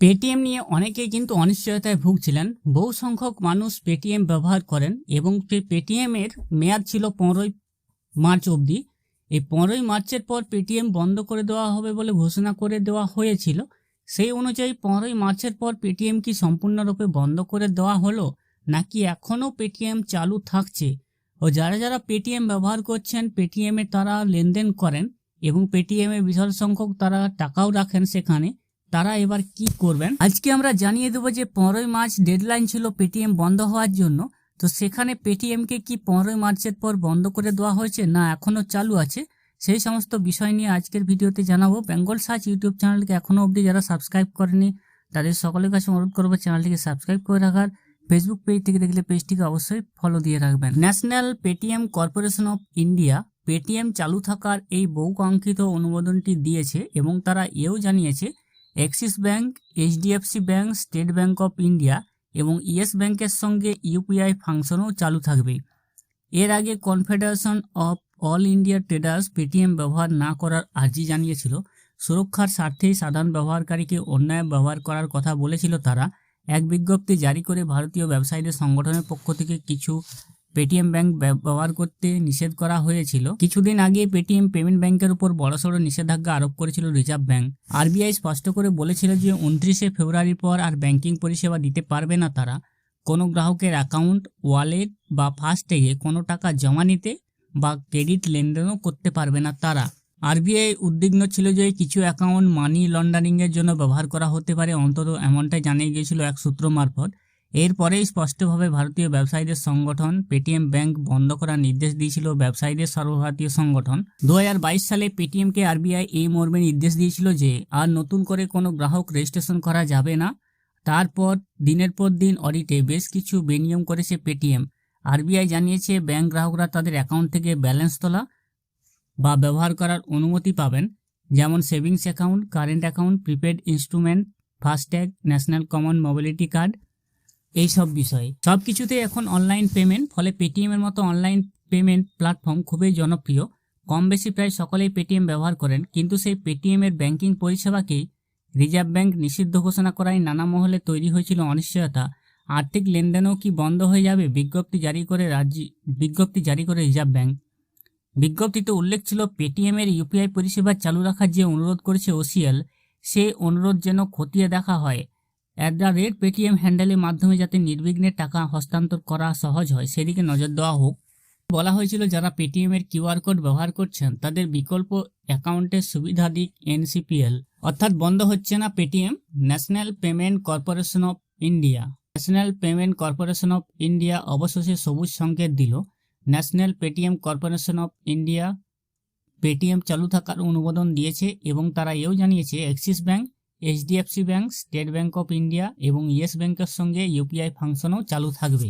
Paytm নিয়ে অনেকেই কিন্তু অনিশ্চয়তায় ভুগছিলেন। বহু সংখ্যক মানুষ পেটিএম ব্যবহার করেন এবং পেটিএম এর মেয়াদ ছিল পনেরোই মার্চ অবধি। এই পনেরোই মার্চের পর পেটিএম বন্ধ করে দেওয়া হবে বলে ঘোষণা করে দেওয়া হয়েছিল। সেই অনুযায়ী পনেরোই মার্চের পর পেটিএম কি সম্পূর্ণরূপে বন্ধ করে দেওয়া হলো, নাকি এখনও পেটিএম চালু থাকছে? ও যারা যারা পেটিএম ব্যবহার করছেন পেটিএমে তারা লেনদেন করেন এবং পেটিএমে বিশাল সংখ্যক তারা টাকাও রাখেন সেখানে। তারা এবার কি করবেন? আজকে আমরা জানিয়ে দেবো যে পনেরোই মার্চ ডেডলাইন ছিল পেটিএম বন্ধ হওয়ার জন্য। তো সেখানে পেটিএমকে কি পনেরোই মার্চের পর বন্ধ করে দেওয়া হয়েছে না এখনও চালু আছে, সেই সমস্ত বিষয় নিয়ে আজকের ভিডিওতে জানাব। বেঙ্গল সার্চ ইউটিউব চ্যানেলকে এখনও অবধি যারা সাবস্ক্রাইব করেনি, তাদের সকলের কাছে অনুরোধ করব চ্যানেলটিকে সাবস্ক্রাইব করে রাখার। ফেসবুক পেজ থেকে দেখলে পেজটিকে অবশ্যই ফলো দিয়ে রাখবেন। National Paytm corporation of India Paytm চালু থাকার এই বহুকাঙ্ক্ষিত অনুমোদনটি দিয়েছে এবং তারা এও জানিয়েছে Axis Bank, HDFC Bank, State Bank of India এবং ইয়েস ব্যাংকের সঙ্গে ইউপিআই ফাংশনও চালু থাকবে। এর আগে confederation of all India traders Paytm ব্যবহার না করার আর্জি জানিয়েছিল। সুরক্ষার স্বার্থেই সাধারণ ব্যবহারকারীকে অন্যায় ব্যবহার করার কথা বলেছিল তারা। এক বিজ্ঞপ্তি জারি করে ভারতীয় ব্যবসায়ীদের সংগঠনের পক্ষ থেকে কিছু পেটিএম ব্যাংক ব্যবহার করতে নিষেধ করা হয়েছিল। কিছুদিন আগে পেটিএম পেমেন্ট ব্যাংকের উপর বড়সড় নিষেধাজ্ঞা আরোপ করেছিল রিজার্ভ ব্যাংক। আরবিআই স্পষ্ট করে বলেছিল যে উনত্রিশে ফেব্রুয়ারির পর আর ব্যাংকিং পরিষেবা দিতে পারবে না তারা। কোনো গ্রাহকের অ্যাকাউন্ট, ওয়ালেট বা ফাস্ট্যাগে কোনো টাকা জমা নিতে বা ক্রেডিট লেনদেনও করতে পারবে না তারা। আরবিআই উদ্বিগ্ন ছিল যে কিছু অ্যাকাউন্ট মানি লন্ডারিংয়ের জন্য ব্যবহার করা হতে পারে। অন্তত এমনটাই জানিয়ে গিয়েছিল এক সূত্র মারফত। এরপরেই স্পষ্টভাবে ভারতীয় ব্যবসায়ীদের সংগঠন পেটিএম ব্যাংক বন্ধ করার নির্দেশ দিয়েছিল ব্যবসায়ীদের সর্বভারতীয় সংগঠন। দু হাজার বাইশ সালে পেটিএমকে আরবিআই এই মর্মে নির্দেশ দিয়েছিল যে, আর নতুন করে কোনো গ্রাহক রেজিস্ট্রেশন করা যাবে না। তারপর দিনের পর দিন অডিটে বেশ কিছু বেনিয়ম করেছে পেটিএম। আরবিআই জানিয়েছে, ব্যাংক গ্রাহকরা তাদের অ্যাকাউন্ট থেকে ব্যালেন্স তোলা বা ব্যবহার করার অনুমতি পাবেন, যেমন savings account, current account, prepaid instrument, FASTag, national common mobility card এই সব বিষয়ে। সব কিছুতেই এখন অনলাইন পেমেন্ট ফলে পেটিএম এর মতো অনলাইন পেমেন্ট প্ল্যাটফর্ম খুবই জনপ্রিয়। কম বেশি প্রায় সকলেই পেটিএম ব্যবহার করেন, কিন্তু সেই পেটিএম এর ব্যাংকিং পরিষেবাকেই রিজার্ভ ব্যাংক নিষিদ্ধ ঘোষণা করায় নানা মহলে তৈরি হয়েছিল অনিশ্চয়তা। আর্থিক লেনদেনও কি বন্ধ হয়ে যাবে বিজ্ঞপ্তি জারি করে রাজ্য, বিজ্ঞপ্তি জারি করে রিজার্ভ ব্যাংক বিজ্ঞপ্তিতে উল্লেখ ছিল পেটিএম এর ইউপিআই পরিষেবা চালু রাখার যে অনুরোধ করেছে ওসিএল সে অনুরোধ যেন খতিয়ে দেখা হয়। অ্যাট দ্য রেট পেটিএম হ্যান্ডেলের মাধ্যমে যাতে নির্বিঘ্নে টাকা হস্তান্তর করা সহজ হয়, সেদিকে নজর দেওয়া হোক। বলা হয়েছিল, যারা পেটিএম এর কিউআর কোড ব্যবহার করছেন, তাদের বিকল্প অ্যাকাউন্টের সুবিধা দিক এনসিপিএল। অর্থাৎ বন্ধ হচ্ছে না Paytm, national payment corporation of India. National payment corporation of India অবশেষে সবুজ সংকেত দিল। National Paytm corporation of India Paytm চালু থাকার অনুমোদন দিয়েছে এবং তারা এও জানিয়েছে, Axis Bank HDFC Bank State Bank of India এবং ইয়েস ব্যাঙ্কের সঙ্গে ইউপিআই ফাংশনও চালু থাকবে।